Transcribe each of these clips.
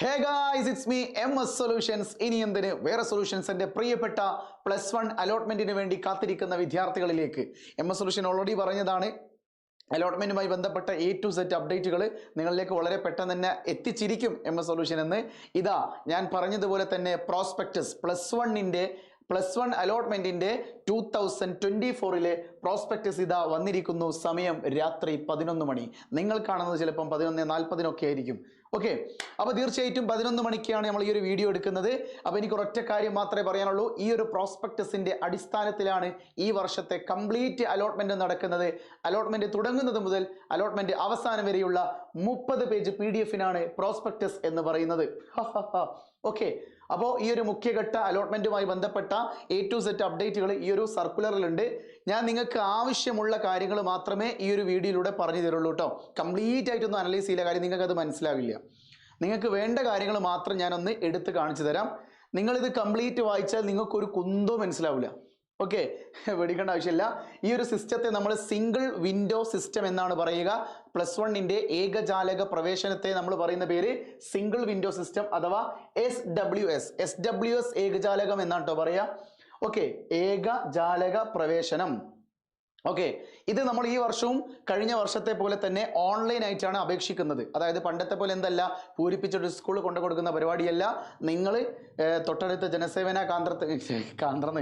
Hey guys it's me M S solutions ഇനി എന്തിന്? വേറെ സൊല്യൂഷൻസ് എന്റെ പ്രിയപ്പെട്ട പ്ലസ് വൺ അലോട്ട്മെന്റിന് വേണ്ടി കാത്തിരിക്കുന്ന വിദ്യാർത്ഥികളിലേക്ക്. എം എസ് സൊല്യൂഷൻ ഓൾറെഡി പറഞ്ഞതാണ്. അലോട്ട്മെന്റുമായി ബന്ധപ്പെട്ട എ ടു സെറ്റ് അപ്ഡേറ്റുകൾ നിങ്ങളിലേക്ക് വളരെ പെട്ടെന്ന് തന്നെ എത്തിച്ചിരിക്കും എം എസ് സൊല്യൂഷൻ എന്ന്. ഇതാ ഞാൻ പറഞ്ഞതുപോലെ തന്നെ പ്രോസ്പെക്ടസ് പ്ലസ് വണ്ണിന്റെ പ്ലസ് വൺ അലോട്ട്മെന്റിന്റെ ടൂ തൗസൻഡ് ട്വന്റി ഫോറിലെ പ്രോസ്പെക്ടസ് ഇതാ വന്നിരിക്കുന്നു. സമയം രാത്രി പതിനൊന്ന് മണി. നിങ്ങൾ കാണുന്നത് ചിലപ്പം പതിനൊന്ന് നാൽപ്പതിനൊക്കെ ആയിരിക്കും. ഓക്കെ അപ്പോൾ തീർച്ചയായിട്ടും പതിനൊന്ന് മണിക്കാണ് നമ്മൾ ഈ ഒരു വീഡിയോ എടുക്കുന്നത്. അപ്പോൾ എനിക്ക് ഒരൊറ്റ കാര്യം മാത്രമേ പറയാനുള്ളൂ. ഈ ഒരു പ്രോസ്പെക്ടസിന്റെ അടിസ്ഥാനത്തിലാണ് ഈ വർഷത്തെ കംപ്ലീറ്റ് അലോട്ട്മെന്റ് നടക്കുന്നത്. അലോട്ട്മെന്റ് തുടങ്ങുന്നത് മുതൽ അലോട്ട്മെന്റ് അവസാനം വരെയുള്ള മുപ്പത് പേജ് പി ഡി എഫിനാണ് പ്രോസ്പെക്ടസ് എന്ന് പറയുന്നത്. ഓക്കെ അപ്പോൾ ഈ ഒരു മുഖ്യഘട്ട അലോട്ട്മെന്റുമായി ബന്ധപ്പെട്ട എ ടു സെറ്റ് അപ്ഡേറ്റുകൾ ഈ ഒരു സർക്കുലറിലുണ്ട് ഞാൻ നിങ്ങൾക്ക് ആവശ്യമുള്ള കാര്യങ്ങൾ മാത്രമേ ഈ ഒരു വീഡിയോയിലൂടെ പറഞ്ഞു തരുള്ളൂ കേട്ടോ. കംപ്ലീറ്റ് ആയിട്ടൊന്നും അനലൈസ് ചെയ്യില്ല. കാര്യം നിങ്ങൾക്ക് അത് മനസ്സിലാവില്ല. നിങ്ങൾക്ക് വേണ്ട കാര്യങ്ങൾ മാത്രം ഞാനൊന്ന് എടുത്ത് കാണിച്ചു തരാം. നിങ്ങളിത് കംപ്ലീറ്റ് വായിച്ചാൽ നിങ്ങൾക്കൊരു കുന്തോ മനസ്സിലാവില്ല. ഓക്കെ പേടിക്കേണ്ട ആവശ്യമില്ല. ഈ ഒരു സിസ്റ്റത്തെ നമ്മൾ സിംഗിൾ വിൻഡോ സിസ്റ്റം എന്നാണ് പറയുക. പ്ലസ് വണ്ണിന്റെ ഏകജാലക പ്രവേശനത്തെ നമ്മൾ പറയുന്ന പേര് സിംഗിൾ വിൻഡോ സിസ്റ്റം അഥവാ S W S S W S ഏകജാലകം എന്നാണ് കേട്ടോ പറയുക. ഓക്കെ ഏകജാലക പ്രവേശനം ഓക്കെ ഇത് നമ്മൾ ഈ വർഷവും കഴിഞ്ഞ വർഷത്തെ പോലെ തന്നെ ഓൺലൈൻ ആയിട്ടാണ് അപേക്ഷിക്കുന്നത്. അതായത് പണ്ടത്തെ പോലെ എന്തല്ല പൂരിപ്പിച്ചൊരു സ്കൂൾ കൊണ്ടു കൊടുക്കുന്ന പരിപാടിയല്ല. നിങ്ങൾ തൊട്ടടുത്ത ജനസേവന കാന്ത്രത്ത് കാന്ത്രം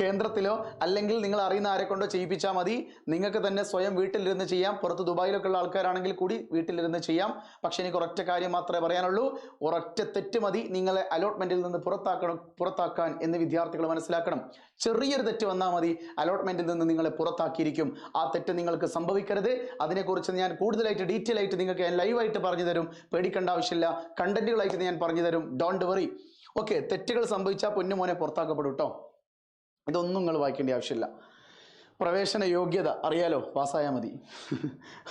കേന്ദ്രത്തിലോ അല്ലെങ്കിൽ നിങ്ങൾ അറിയുന്ന ആരെ കൊണ്ടോ ചെയ്യിപ്പിച്ചാൽ മതി. നിങ്ങൾക്ക് തന്നെ സ്വയം വീട്ടിലിരുന്ന് ചെയ്യാം. പുറത്ത് ദുബായിലൊക്കെ ഉള്ള ആൾക്കാരാണെങ്കിൽ കൂടി വീട്ടിലിരുന്ന് ചെയ്യാം. പക്ഷെ എനിക്ക് ഒരൊറ്റ കാര്യം മാത്രമേ പറയാനുള്ളൂ. ഒരൊറ്റ തെറ്റ് മതി. നിങ്ങളെ അലോട്ട്മെന്റിൽ നിന്ന് പുറത്താക്കണം പുറത്താക്കാൻ എന്ന് വിദ്യാർത്ഥികൾ മനസ്സിലാക്കണം. ചെറിയൊരു തെറ്റ് വന്നാൽ മതി. അലോട്ട്മെന്റിൽ നിന്ന് നിങ്ങളെ പുറത്താക്കിയിരിക്കും ആ തെറ്റ് നിങ്ങൾക്ക് സംഭവിക്കരുത്. അതിനെക്കുറിച്ച് ഞാൻ കൂടുതലായിട്ട് ഡീറ്റെയിൽ ആയിട്ട് നിങ്ങൾക്ക് ഞാൻ ലൈവായിട്ട് പറഞ്ഞു തരും പേടിക്കേണ്ട ആവശ്യമില്ല. കണ്ടന്റുകളായിട്ട് ഞാൻ പറഞ്ഞു തരും ഡോണ്ട് വറി ഓക്കെ തെറ്റുകൾ സംഭവിച്ചാൽ പൊന്നുമോനെ പുറത്താക്കപ്പെടും കേട്ടോ ഇതൊന്നും നിങ്ങൾ വായിക്കേണ്ട ആവശ്യമില്ല. പ്രവേശന യോഗ്യത അറിയാലോ പാസ്സായാൽ മതി.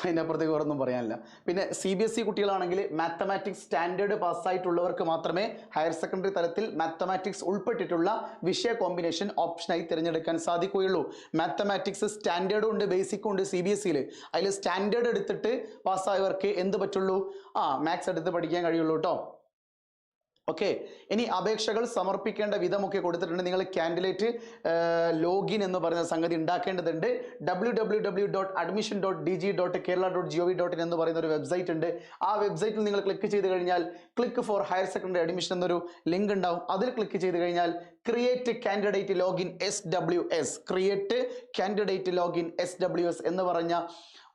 അതിനപ്പുറത്തേക്ക് വേറൊന്നും പറയാനില്ല. പിന്നെ സി ബി എസ് ഇ കുട്ടികളാണെങ്കിൽ മാത്തമാറ്റിക്സ് സ്റ്റാൻഡേർഡ് പാസ്സായിട്ടുള്ളവർക്ക് മാത്രമേ ഹയർ സെക്കൻഡറി തലത്തിൽ മാത്തമാറ്റിക്സ് ഉൾപ്പെട്ടിട്ടുള്ള വിഷയ കോമ്പിനേഷൻ ഓപ്ഷനായി തിരഞ്ഞെടുക്കാൻ സാധിക്കുകയുള്ളൂ. മാത്തമാറ്റിക്സ് സ്റ്റാൻഡേർഡും ഉണ്ട് ബേസിക്കും ഉണ്ട് സി ബി എസ് സിയിൽ അതിൽ സ്റ്റാൻഡേർഡ് എടുത്തിട്ട് പാസ്സായവർക്ക് എന്ത് പറ്റുള്ളൂ? ആ മാത്സ് എടുത്ത് പഠിക്കാൻ കഴിയുള്ളൂ കേട്ടോ ഓക്കെ ഇനി അപേക്ഷകൾ സമർപ്പിക്കേണ്ട വിധമൊക്കെ കൊടുത്തിട്ടുണ്ട്. നിങ്ങൾ കാൻഡിഡേറ്റ് ലോഗിൻ എന്ന് പറയുന്ന സംഗതി ഉണ്ടാക്കേണ്ടതുണ്ട്. W W W dot admission dot D G dot Kerala dot G O V dot in എന്ന് പറയുന്ന ഒരു വെബ്സൈറ്റ് ഉണ്ട്. ആ വെബ്സൈറ്റിൽ നിങ്ങൾ ക്ലിക്ക് ചെയ്ത് കഴിഞ്ഞാൽ click for higher secondary admission എന്നൊരു ലിങ്ക് ഉണ്ടാവും. അതിൽ ക്ലിക്ക് ചെയ്ത് കഴിഞ്ഞാൽ create candidate login S W S create candidate login S W S എന്ന് പറഞ്ഞ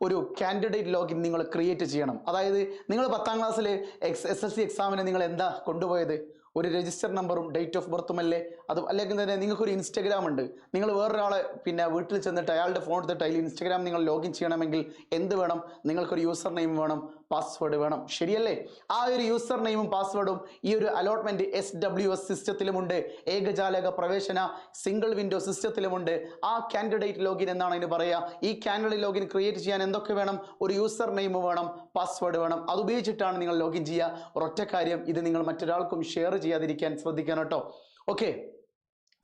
ഒരു കാൻഡിഡേറ്റ് ലോഗിൻ നിങ്ങൾ ക്രിയേറ്റ് ചെയ്യണം. അതായത് നിങ്ങൾ പത്താം ക്ലാസ്സിൽ എക്സ് എസ് എസ് സി എക്സാമിന് നിങ്ങൾ എന്താ കൊണ്ടുപോയത്? ഒരു രജിസ്റ്റർ നമ്പറും ഡേറ്റ് ഓഫ് ബർത്തും അല്ലേ? അത് അല്ലെങ്കിൽ തന്നെ നിങ്ങൾക്കൊരു ഇൻസ്റ്റഗ്രാം ഉണ്ട്. നിങ്ങൾ വേറൊരാളെ പിന്നെ വീട്ടിൽ ചെന്നിട്ട് അയാളുടെ ഫോൺ എടുത്തിട്ട് അതിൽ ഇൻസ്റ്റഗ്രാം നിങ്ങൾ ലോഗിൻ ചെയ്യണമെങ്കിൽ എന്ത് വേണം? നിങ്ങൾക്കൊരു യൂസർ നെയിം വേണം പാസ്വേഡ് വേണം. ശരിയല്ലേ? ആ ഒരു യൂസർ നെയിമും പാസ്വേഡും ഈ ഒരു അലോട്ട്മെന്റ് എസ് ഡബ്ല്യു എസ് സിസ്റ്റത്തിലുമുണ്ട് ഏകജാലക പ്രവേശന സിംഗിൾ വിൻഡോ സിസ്റ്റത്തിലുമുണ്ട് ആ കാൻഡിഡേറ്റ് ലോഗിൻ എന്നാണ് അതിന് പറയുക. ഈ കാൻഡിഡേറ്റ് ലോഗിൻ ക്രിയേറ്റ് ചെയ്യാൻ എന്തൊക്കെ വേണം? ഒരു യൂസർ നെയിം വേണം പാസ്വേഡ് വേണം. അത് ഉപയോഗിച്ചിട്ടാണ് നിങ്ങൾ ലോഗിൻ ചെയ്യുക. ഒരൊറ്റ കാര്യം ഇത് നിങ്ങൾ മറ്റൊരാൾക്കും ഷെയർ ചെയ്യാതിരിക്കാൻ ശ്രദ്ധിക്കണം കേട്ടോ. ഓക്കെ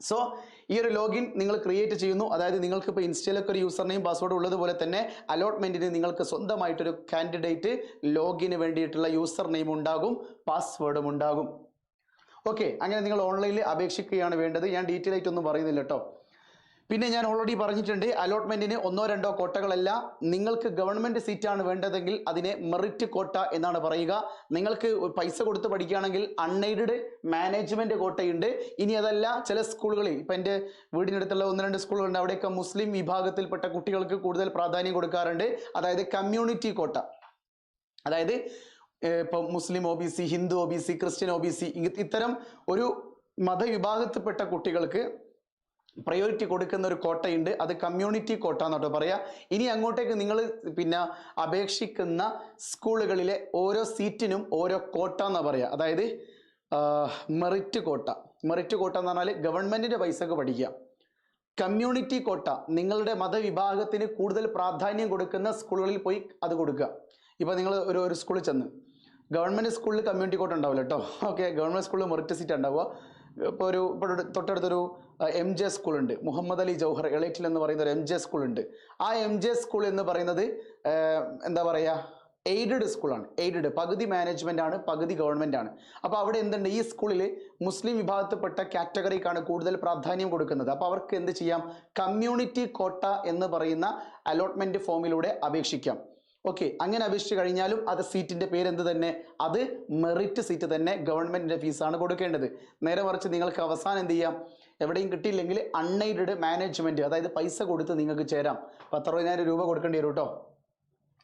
സോ ഈ ഒരു ലോഗിൻ നിങ്ങൾ ക്രിയേറ്റ് ചെയ്യുന്നു. അതായത് നിങ്ങൾക്ക് ഇപ്പോൾ ഇൻസ്റ്റയിലൊക്കെ ഒരു യൂസർ നെയിം പാസ്വേഡ് ഉള്ളതുപോലെ തന്നെ അലോട്ട്മെന്റിന് നിങ്ങൾക്ക് സ്വന്തമായിട്ടൊരു കാൻഡിഡേറ്റ് ലോഗിന് വേണ്ടിയിട്ടുള്ള യൂസർ നെയിം ഉണ്ടാകും പാസ്വേഡും ഉണ്ടാകും. ഓക്കെ അങ്ങനെ നിങ്ങൾ ഓൺലൈനിൽ അപേക്ഷിക്കുകയാണ് വേണ്ടത്. ഞാൻ ഡീറ്റെയിൽ ആയിട്ടൊന്നും പറയുന്നില്ല കേട്ടോ പിന്നെ ഞാൻ ഓൾറെഡി പറഞ്ഞിട്ടുണ്ട് അലോട്ട്മെന്റിന് ഒന്നോ രണ്ടോ കോട്ടകളല്ല. നിങ്ങൾക്ക് ഗവൺമെന്റ് സീറ്റാണ് വേണ്ടതെങ്കിൽ അതിനെ മെറിറ്റ് കോട്ട എന്നാണ് പറയുക. നിങ്ങൾക്ക് പൈസ കൊടുത്ത് പഠിക്കുകയാണെങ്കിൽ അൺഎയ്ഡഡ് മാനേജ്മെന്റ് കോട്ടയുണ്ട്. ഇനി അതല്ല ചില സ്കൂളുകളിൽ ഇപ്പം എന്റെ വീടിനടുത്തുള്ള ഒന്ന് രണ്ട് സ്കൂളുകളുണ്ട് അവിടെയൊക്കെ മുസ്ലിം വിഭാഗത്തിൽപ്പെട്ട കുട്ടികൾക്ക് കൂടുതൽ പ്രാധാന്യം കൊടുക്കാറുണ്ട്. അതായത് കമ്മ്യൂണിറ്റി കോട്ട. അതായത് ഇപ്പൊ Muslim O B C Hindu O B C Christian O B C ഇത്തരം ഒരു മതവിഭാഗത്തിൽപ്പെട്ട കുട്ടികൾക്ക് പ്രയോറിറ്റി കൊടുക്കുന്ന ഒരു കോട്ടയുണ്ട്. അത് കമ്മ്യൂണിറ്റി കോട്ട എന്നോട്ട് പറയാം. ഇനി അങ്ങോട്ടേക്ക് നിങ്ങൾ പിന്നെ അപേക്ഷിക്കുന്ന സ്കൂളുകളിലെ ഓരോ സീറ്റിനും ഓരോ കോട്ട എന്നാ പറയാ. അതായത് മെറിറ്റ് കോട്ട. മെറിറ്റ് കോട്ട എന്ന് പറഞ്ഞാൽ ഗവൺമെന്റിന്റെ പൈസക്ക് പഠിക്കുക. Community quota. നിങ്ങളുടെ മതവിഭാഗത്തിന് കൂടുതൽ പ്രാധാന്യം കൊടുക്കുന്ന സ്കൂളുകളിൽ പോയി അത് കൊടുക്കുക. ഇപ്പൊ നിങ്ങൾ ഒരു ഒരു സ്കൂളിൽ ചെന്ന്. ഗവൺമെന്റ് സ്കൂളിൽ കമ്മ്യൂണിറ്റി കോട്ട ഉണ്ടാവില്ല കേട്ടോ ഓക്കെ ഗവൺമെന്റ് സ്കൂളിൽ മെറിറ്റ് സീറ്റ് ഉണ്ടാവുക. ഇപ്പോൾ ഒരു ഇപ്പോൾ തൊട്ടടുത്തൊരു എം ജെ സ്കൂളുണ്ട്. മുഹമ്മദ് അലി ജൗഹർ എളേറ്റിൽ എന്ന് പറയുന്ന ഒരു എം ജെ സ്കൂളുണ്ട്. ആ എം ജെ സ്കൂൾ എന്ന് പറയുന്നത് എന്താ പറയുക എയ്ഡഡ് സ്കൂളാണ്. എയ്ഡഡ് പകുതി മാനേജ്മെന്റ് ആണ് പകുതി ഗവൺമെന്റ് ആണ്. അപ്പോൾ അവിടെ എന്തുണ്ട്? ഈ സ്കൂളിൽ മുസ്ലിം വിഭാഗത്തിൽപ്പെട്ട കാറ്റഗറിക്കാണ് കൂടുതൽ പ്രാധാന്യം കൊടുക്കുന്നത്. അപ്പോൾ അവർക്ക് എന്ത് ചെയ്യാം? കമ്മ്യൂണിറ്റി കോട്ട എന്ന് പറയുന്ന അലോട്ട്മെന്റ് ഫോമിലൂടെ അപേക്ഷിക്കാം. ഓക്കെ അങ്ങനെ അപേക്ഷിച്ച് കഴിഞ്ഞാലും അത് സീറ്റിന്റെ പേര് എന്ത് തന്നെ? അത് മെറിറ്റ് സീറ്റ് തന്നെ ഗവൺമെന്റിന്റെ ഫീസാണ് കൊടുക്കേണ്ടത്. നേരെ മറിച്ച് നിങ്ങൾക്ക് അവസാനം എന്ത് ചെയ്യാം? എവിടെയും കിട്ടിയില്ലെങ്കിൽ അൺഎയ്ഡഡ് മാനേജ്മെന്റ് അതായത് പൈസ കൊടുത്ത് നിങ്ങൾക്ക് ചേരാം. പത്തറുപതിനായിരം രൂപ കൊടുക്കേണ്ടി വരും കേട്ടോ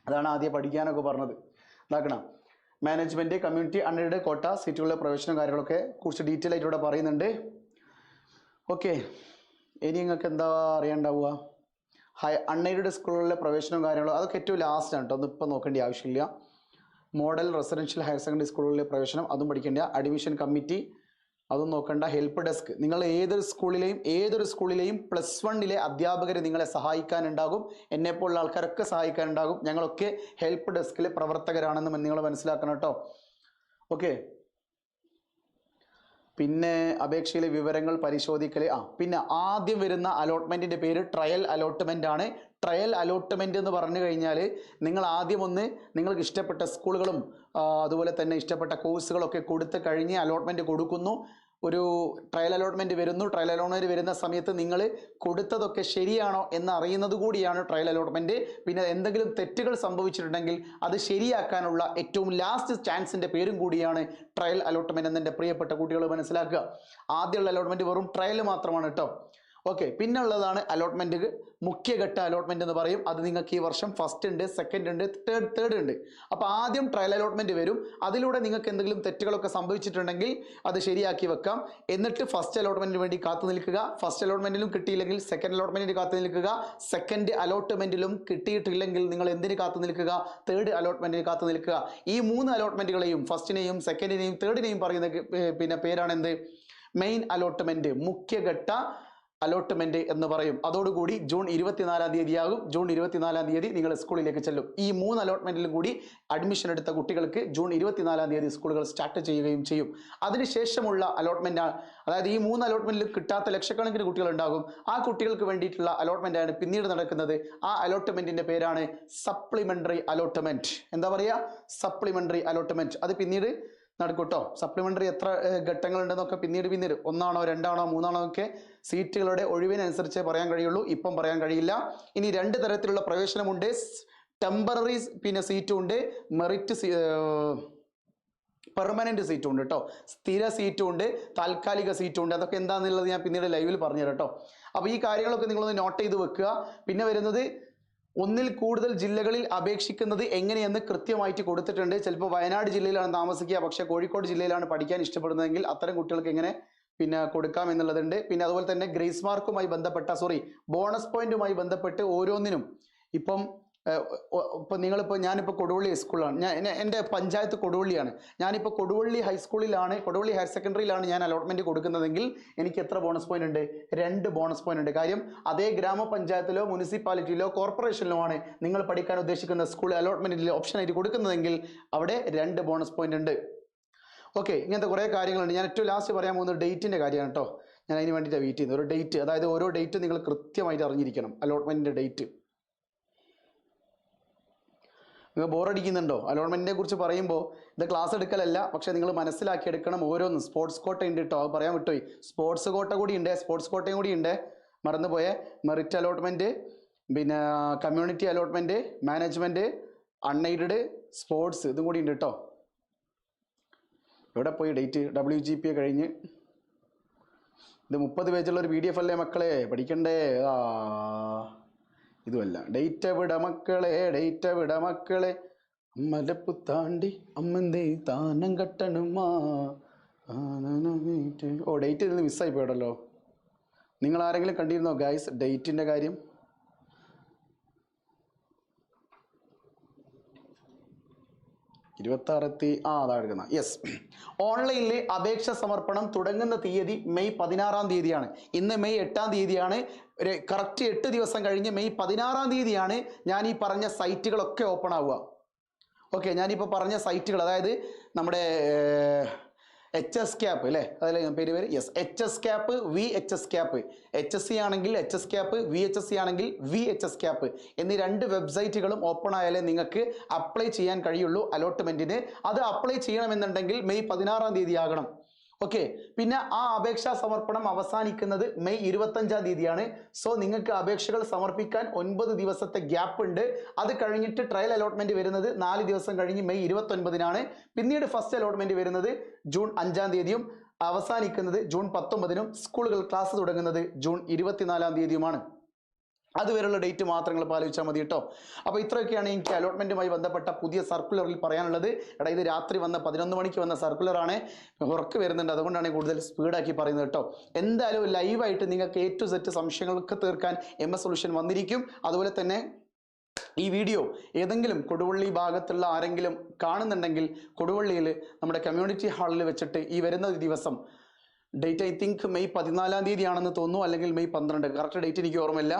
അതാണ് ആദ്യം പഠിക്കാനൊക്കെ പറഞ്ഞത്. ഇതാക്കണം. മാനേജ്മെന്റ് കമ്മ്യൂണിറ്റി അൺഎയ്ഡഡ് കോട്ട സീറ്റുകളുടെ പ്രവേശനം കാര്യങ്ങളൊക്കെ കുറച്ച് ഡീറ്റെയിൽ ആയിട്ട് ഇവിടെ പറയുന്നുണ്ട്. ഓക്കെ ഇനി നിങ്ങൾക്ക് എന്താ അറിയാണ്ടാവുക? ഹൈ അൺഎയ്ഡഡ് സ്കൂളുകളിലെ പ്രവേശനവും കാര്യങ്ങളും അതൊക്കെ ഏറ്റവും ലാസ്റ്റ് ആണ് കേട്ടോ ഒന്നും ഇപ്പം നോക്കേണ്ട ആവശ്യമില്ല. മോഡൽ റെസിഡൻഷ്യൽ ഹയർ സെക്കൻഡറി സ്കൂളുകളിലെ പ്രവേശനം അതും പഠിക്കേണ്ട. അഡ്മിഷൻ കമ്മിറ്റി അതും നോക്കേണ്ട. Help desk. നിങ്ങൾ ഏതൊരു സ്കൂളിലെയും ഏതൊരു സ്കൂളിലെയും പ്ലസ് വണ്ണിലെ അധ്യാപകർ നിങ്ങളെ സഹായിക്കാനുണ്ടാകും. എന്നെപ്പോലുള്ള ആൾക്കാരൊക്കെ സഹായിക്കാനുണ്ടാകും. ഞങ്ങളൊക്കെ ഹെൽപ്പ് ഡെസ്കിലെ പ്രവർത്തകരാണെന്ന് നിങ്ങൾ മനസ്സിലാക്കണം കേട്ടോ ഓക്കെ. പിന്നെ അപേക്ഷയിലെ വിവരങ്ങൾ പരിശോധിക്കൽ ആ പിന്നെ ആദ്യം വരുന്ന അലോട്ട്മെന്റിന്റെ പേര് ട്രയൽ അലോട്ട്മെന്റ് ആണ്. ട്രയൽ അലോട്ട്മെന്റ് എന്ന് പറഞ്ഞു കഴിഞ്ഞാൽ നിങ്ങൾ ആദ്യം ഒന്ന് നിങ്ങൾക്ക് ഇഷ്ടപ്പെട്ട സ്കൂളുകളും അതുപോലെ തന്നെ ഇഷ്ടപ്പെട്ട കോഴ്സുകളൊക്കെ കൊടുത്ത് കഴിഞ്ഞ് അലോട്ട്മെന്റ് കൊടുക്കുന്നു. ഒരു ട്രയൽ അലോട്ട്മെന്റ് വരുന്നു. ട്രയൽ അലോട്ട്മെന്റ് വരുന്ന സമയത്ത് നിങ്ങൾ കൊടുത്തതൊക്കെ ശരിയാണോ എന്ന് അറിയുന്നത് കൂടിയാണ് ട്രയൽ അലോട്ട്മെന്റ് പിന്നെ എന്തെങ്കിലും തെറ്റുകൾ സംഭവിച്ചിട്ടുണ്ടെങ്കിൽ അത് ശരിയാക്കാനുള്ള ഏറ്റവും ലാസ്റ്റ് ചാൻസിന്റെ പേരും കൂടിയാണ് ട്രയൽ അലോട്ട്മെന്റ് എന്ന് പ്രിയപ്പെട്ട കുട്ടികൾ മനസ്സിലാക്കുക. ആദ്യമുള്ള അലോട്ട്മെന്റ് വെറും ട്രയൽ മാത്രമാണ് കേട്ടോ. ഓക്കെ പിന്നെ ഉള്ളതാണ് അലോട്ട്മെന്റ് മുഖ്യഘട്ട അലോട്ട്മെന്റ് എന്ന് പറയും. അത് നിങ്ങൾക്ക് ഈ വർഷം ഫസ്റ്റ് ഉണ്ട് സെക്കൻഡ് ഉണ്ട് തേർഡ് തേർഡ് ഉണ്ട്. അപ്പോൾ ആദ്യം ട്രയൽ അലോട്ട്മെന്റ് വരും. അതിലൂടെ നിങ്ങൾക്ക് എന്തെങ്കിലും തെറ്റുകളൊക്കെ സംഭവിച്ചിട്ടുണ്ടെങ്കിൽ അത് ശരിയാക്കി വെക്കാം. എന്നിട്ട് ഫസ്റ്റ് അലോട്ട്മെന്റിന് വേണ്ടി കാത്തു നിൽക്കുക. ഫസ്റ്റ് അലോട്ട്മെന്റിലും കിട്ടിയില്ലെങ്കിൽ സെക്കൻഡ് അലോട്ട്മെന്റിന് കാത്തു നിൽക്കുക. സെക്കൻഡ് അലോട്ട്മെന്റിലും കിട്ടിയിട്ടില്ലെങ്കിൽ നിങ്ങൾ എന്തിന് കാത്തു നിൽക്കുക? തേർഡ് അലോട്ട്മെന്റിന് കാത്തു നിൽക്കുക. ഈ മൂന്ന് അലോട്ട്മെന്റുകളെയും ഫസ്റ്റിനെയും സെക്കൻഡിനെയും തേർഡിനെയും പറയുന്ന പിന്നെ പേരാണ് എന്ത്? മെയിൻ അലോട്ട്മെന്റ് മുഖ്യഘട്ട അലോട്ട്മെന്റ് എന്ന് പറയും. അതോടുകൂടി ജൂൺ ഇരുപത്തിനാലാം തീയതിയാകും. ജൂൺ ഇരുപത്തിനാലാം തീയതി നിങ്ങൾ സ്കൂളിലേക്ക് ചെല്ലും. ഈ മൂന്ന് അലോട്ട്മെന്റിലും കൂടി അഡ്മിഷൻ എടുത്ത കുട്ടികൾക്ക് ജൂൺ ഇരുപത്തിനാലാം തീയതി സ്കൂളുകൾ സ്റ്റാർട്ട് ചെയ്യുകയും ചെയ്യും. അതിനുശേഷമുള്ള അലോട്ട്മെന്റ് അതായത് ഈ മൂന്ന് അലോട്ട്മെന്റിൽ കിട്ടാത്ത ലക്ഷക്കണക്കിന് കുട്ടികൾ ഉണ്ടാകും ആ കുട്ടികൾക്ക് വേണ്ടിയിട്ടുള്ള ആണ് പിന്നീട് നടക്കുന്നത്. ആ അലോട്ട്മെന്റിന്റെ പേരാണ് സപ്ലിമെന്ററി അലോട്ട്മെന്റ് എന്താ പറയുക സപ്ലിമെന്ററി അലോട്ട്മെന്റ് അത് പിന്നീട് നടക്കും കേട്ടോ സപ്ലിമെന്ററി എത്ര ഘട്ടങ്ങളുണ്ടെന്നൊക്കെ പിന്നീട് പിന്നീട്. ഒന്നാണോ രണ്ടാണോ മൂന്നാണോ ഒക്കെ സീറ്റുകളുടെ ഒഴിവിനനുസരിച്ച് പറയാൻ കഴിയുള്ളൂ. ഇപ്പം പറയാൻ കഴിയില്ല. ഇനി രണ്ട് തരത്തിലുള്ള പ്രവേശനമുണ്ട്. ടെമ്പററി പിന്നെ സീറ്റും ഉണ്ട് മെറിറ്റ് പെർമനന്റ് സീറ്റും ഉണ്ട് കേട്ടോ. സ്ഥിര സീറ്റും ഉണ്ട് താൽക്കാലിക സീറ്റും ഉണ്ട് അതൊക്കെ എന്താണെന്നുള്ളത് ഞാൻ പിന്നീട് ലൈവിൽ പറഞ്ഞു കേട്ടോ. അപ്പോൾ ഈ കാര്യങ്ങളൊക്കെ നിങ്ങളൊന്ന് നോട്ട് ചെയ്ത് വെക്കുക. പിന്നെ വരുന്നത് ഒന്നിൽ കൂടുതൽ ജില്ലകളിൽ അപേക്ഷിക്കുന്നത് എങ്ങനെയെന്ന് കൃത്യമായിട്ട് കൊടുത്തിട്ടുണ്ട്. ചിലപ്പോൾ വയനാട് ജില്ലയിലാണ് താമസിക്കുക. പക്ഷേ കോഴിക്കോട് ജില്ലയിലാണ് പഠിക്കാൻ ഇഷ്ടപ്പെടുന്നതെങ്കിൽ അത്തരം കുട്ടികൾക്ക് എങ്ങനെ പിന്നെ കൊടുക്കാം എന്നുള്ളതുണ്ട്. പിന്നെ അതുപോലെ തന്നെ ഗ്രേസ് മാർക്കുമായി ബന്ധപ്പെട്ട സോറി ബോണസ് പോയിന്റുമായി ബന്ധപ്പെട്ട് ഓരോന്നിനും ഇപ്പം ഏഹ്, ഒ- ഇപ്പം നിങ്ങളിപ്പോൾ ഞാനിപ്പോൾ കൊടുവള്ളി ഹൈസ്കൂളിലാണ് ഞാൻ എന്റെ പഞ്ചായത്ത് കൊടുവള്ളിയാണ്. ഞാനിപ്പോൾ കൊടുവള്ളി ഹൈസ്കൂളിലാണ് കൊടുവള്ളി ഹയർ സെക്കൻഡറിയിലാണ് ഞാൻ അലോട്ട്മെന്റ് കൊടുക്കുന്നതെങ്കിൽ എനിക്ക് എത്ര ബോണസ് പോയിന്റ് ഉണ്ട്? രണ്ട് ബോണസ് പോയിന്റ് ഉണ്ട്. കാര്യം അതേ ഗ്രാമപഞ്ചായത്തിലോ മുനിസിപ്പാലിറ്റിയിലോ കോർപ്പറേഷനിലോ ആണ് നിങ്ങൾ പഠിക്കാൻ ഉദ്ദേശിക്കുന്ന സ്കൂൾ അലോട്ട്മെന്റിൽ ഓപ്ഷനായിട്ട് കൊടുക്കുന്നതെങ്കിൽ അവിടെ രണ്ട് ബോണസ് പോയിന്റ് ഉണ്ട്. ഓക്കെ ഇങ്ങനത്തെ കുറേ കാര്യങ്ങളുണ്ട്. ഞാൻ ഏറ്റവും ലാസ്റ്റ് പറയാൻ പോകുന്നത് ഡേറ്റിന്റെ കാര്യമാണ് കേട്ടോ ഞാൻ അതിന് വേണ്ടിയിട്ട് വെയിറ്റ് ചെയ്യുന്നത്. ഒരു ഡേറ്റ് അതായത് ഓരോ ഡേറ്റ് നിങ്ങൾ കൃത്യമായിട്ട് അറിഞ്ഞിരിക്കണം. അലോട്ട്മെന്റിന്റെ ഡേറ്റ് നിങ്ങൾ ബോറടിക്കുന്നുണ്ടോ അലോട്ട്മെന്റിനെ കുറിച്ച് പറയുമ്പോൾ ഇത് ക്ലാസ് എടുക്കലല്ല പക്ഷേ നിങ്ങൾ മനസ്സിലാക്കി എടുക്കണം ഓരോന്ന്. സ്പോർട്സ് കോട്ട ഉണ്ട് കേട്ടോ അത് പറയാൻ വിട്ടുപോയി. സ്പോർട്സ് കോട്ട കൂടി ഉണ്ട് സ്പോർട്സ് കോട്ടയും കൂടി ഉണ്ട്. മറന്നുപോയ. മെറിറ്റ് അലോട്ട്മെന്റ് പിന്നെ community allotment management unaided sports ഇതും കൂടി ഉണ്ട് കേട്ടോ എവിടെ പോയി ഡേറ്റ് ഡബ്ല്യു ജി പി കഴിഞ്ഞ്. ഇത് മുപ്പത് പേജുള്ള ഒരു പി ഡി എഫ് അല്ലേ മക്കളെ? പഠിക്കണ്ടേ? ആ. ഇതുമല്ല. ഡേറ്റ് വിട മക്കളെ? ഡേറ്റ് വിട മക്കളെ? അമ്മലപ്പു താണ്ടി അമ്മന്തേ താനം കട്ടണുമാറ്റ്. ഓ ഡേറ്റ് ഇതിൽ മിസ്സായി പോയടല്ലോ നിങ്ങൾ ആരെങ്കിലും കണ്ടിരുന്നോ ഗൈസ് ഡേറ്റിന്റെ കാര്യം? ഇരുപത്താറെത്തി ആ അതാ എടുക്കുന്ന യെസ് ഓൺലൈനിലെ അപേക്ഷ സമർപ്പണം തുടങ്ങുന്ന തീയതി മെയ് പതിനാറാം തീയതിയാണ്. ഇന്ന് മെയ് എട്ടാം തീയതിയാണ്. കറക്റ്റ് എട്ട് ദിവസം കഴിഞ്ഞ് മെയ് പതിനാറാം തീയതിയാണ് ഞാൻ ഈ പറഞ്ഞ സൈറ്റുകളൊക്കെ ഓപ്പൺ ആവുക. ഓക്കെ ഞാനിപ്പോൾ പറഞ്ഞ സൈറ്റുകൾ അതായത് നമ്മുടെ എച്ച് എസ് ക്യാപ്പ് അല്ലേ? അതല്ലേ പേര് പേര്? Yes H S cap V H S cap H S C ആണെങ്കിൽ H S cap V H S C ആണെങ്കിൽ വി എച്ച് എസ് ക്യാപ്പ് എന്നീ രണ്ട് വെബ്സൈറ്റുകളും ഓപ്പൺ ആയാലേ നിങ്ങൾക്ക് അപ്ലൈ ചെയ്യാൻ കഴിയുള്ളൂ അലോട്ട്മെന്റിന് അത് അപ്ലൈ ചെയ്യണമെന്നുണ്ടെങ്കിൽ മെയ് പതിനാറാം തീയതി ആകണം. ഓക്കെ പിന്നെ ആ അപേക്ഷാ സമർപ്പണം അവസാനിക്കുന്നത് മെയ് ഇരുപത്തഞ്ചാം തീയതിയാണ്. സോ നിങ്ങൾക്ക് അപേക്ഷകൾ സമർപ്പിക്കാൻ ഒൻപത് ദിവസത്തെ ഗ്യാപ്പ് ഉണ്ട്. അത് കഴിഞ്ഞിട്ട് ട്രയൽ അലോട്ട്മെന്റ് വരുന്നത് നാല് ദിവസം കഴിഞ്ഞ് മെയ് ഇരുപത്തൊൻപതിനാണ്. പിന്നീട് ഫസ്റ്റ് അലോട്ട്മെന്റ് വരുന്നത് ജൂൺ അഞ്ചാം തീയതിയും അവസാനിക്കുന്നത് ജൂൺ പത്തൊമ്പതിനും സ്കൂളുകൾ ക്ലാസ് തുടങ്ങുന്നത് ജൂൺ ഇരുപത്തിനാലാം തീയതിയുമാണ്. അതുവരെയുള്ള ഡേറ്റ് മാത്രം നിങ്ങൾ മതി കേട്ടോ. അപ്പോൾ ഇത്രയൊക്കെയാണ് എനിക്ക് അലോട്ട്മെന്റുമായി ബന്ധപ്പെട്ട പുതിയ സർക്കുലറിൽ പറയാനുള്ളത്. എടാ ഇത് രാത്രി വന്ന പതിനൊന്ന് മണിക്ക് വന്ന സർക്കുലറാണ് ഉറക്ക് വരുന്നുണ്ട്. അതുകൊണ്ടാണ് കൂടുതൽ സ്പീഡാക്കി പറയുന്നത് കേട്ടോ. എന്തായാലും ലൈവായിട്ട് നിങ്ങൾക്ക് എ ടു സെറ്റ് സംശയങ്ങളൊക്കെ തീർക്കാൻ എം എസ് സൊല്യൂഷൻ വന്നിരിക്കും. അതുപോലെ തന്നെ ഈ വീഡിയോ ഏതെങ്കിലും കൊടുവള്ളി ഭാഗത്തുള്ള ആരെങ്കിലും കാണുന്നുണ്ടെങ്കിൽ കൊടുവള്ളിയിൽ നമ്മുടെ കമ്മ്യൂണിറ്റി ഹാളിൽ വെച്ചിട്ട് ഈ വരുന്ന ദിവസം ഡേറ്റ് ഐ തിങ്ക് മെയ് പതിനാലാം തീയതി ആണെന്ന് തോന്നുന്നു. അല്ലെങ്കിൽ മെയ് പന്ത്രണ്ട്. കറക്റ്റ് ഡേറ്റ് എനിക്ക് ഓർമ്മയില്ല.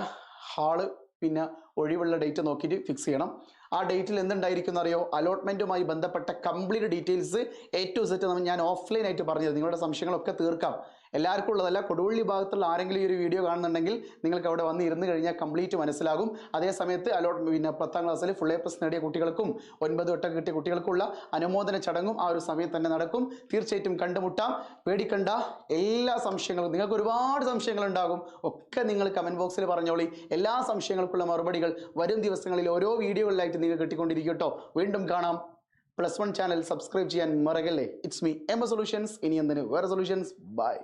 ഹാൾ പിന്നെ ഒഴിവുള്ള ഡേറ്റ് നോക്കിയിട്ട് ഫിക്സ് ചെയ്യണം. ആ ഡേറ്റിൽ എന്തുണ്ടായിരിക്കും അറിയോ അലോട്ട്മെന്റുമായി ബന്ധപ്പെട്ട complete details A to Z ഞാൻ ഓഫ്ലൈൻ ആയിട്ട് പറഞ്ഞത് നിങ്ങളുടെ സംശയങ്ങളൊക്കെ തീർക്കാം. എല്ലാവർക്കും ഉള്ളതല്ല. കൊടുവള്ളി ഭാഗത്തുള്ള ആരെങ്കിലും ഈ ഒരു വീഡിയോ കാണുന്നുണ്ടെങ്കിൽ നിങ്ങൾക്ക് അവിടെ വന്ന് ഇരുന്ന് കഴിഞ്ഞാൽ കംപ്ലീറ്റ് മനസ്സിലാകും. അതേ സമയത്ത് അലോട്ട് പിന്നെ പത്താം ക്ലാസ്സിൽ ഫുൾ എ പ്ലസ് നേടിയ കുട്ടികൾക്കും ഒൻപത് വട്ടം കിട്ടിയ കുട്ടികൾക്കുള്ള അനുമോദന ചടങ്ങും ആ ഒരു സമയത്ത് തന്നെ നടക്കും. തീർച്ചയായിട്ടും കണ്ടുമുട്ടാം. പേടിക്കണ്ട. എല്ലാ സംശയങ്ങളും നിങ്ങൾക്ക് ഒരുപാട് സംശയങ്ങൾ ഉണ്ടാകും. ഒക്കെ നിങ്ങൾ കമന്റ് ബോക്സിൽ പറഞ്ഞോളി. എല്ലാ സംശയങ്ങൾക്കുള്ള മറുപടികൾ വരും ദിവസങ്ങളിൽ ഓരോ വീഡിയോകളിലായിട്ട് നിങ്ങൾ കിട്ടിക്കൊണ്ടിരിക്കും കേട്ടോ വീണ്ടും കാണാം. പ്ലസ് വൺ ചാനൽ സബ്സ്ക്രൈബ് ചെയ്യാൻ മറകല്ലേ ഇറ്റ്സ് മീ എം സൊല്യൂഷൻസ് ഇനി എന്തിന്? വേറെ സൊല്യൂഷൻസ് ബൈ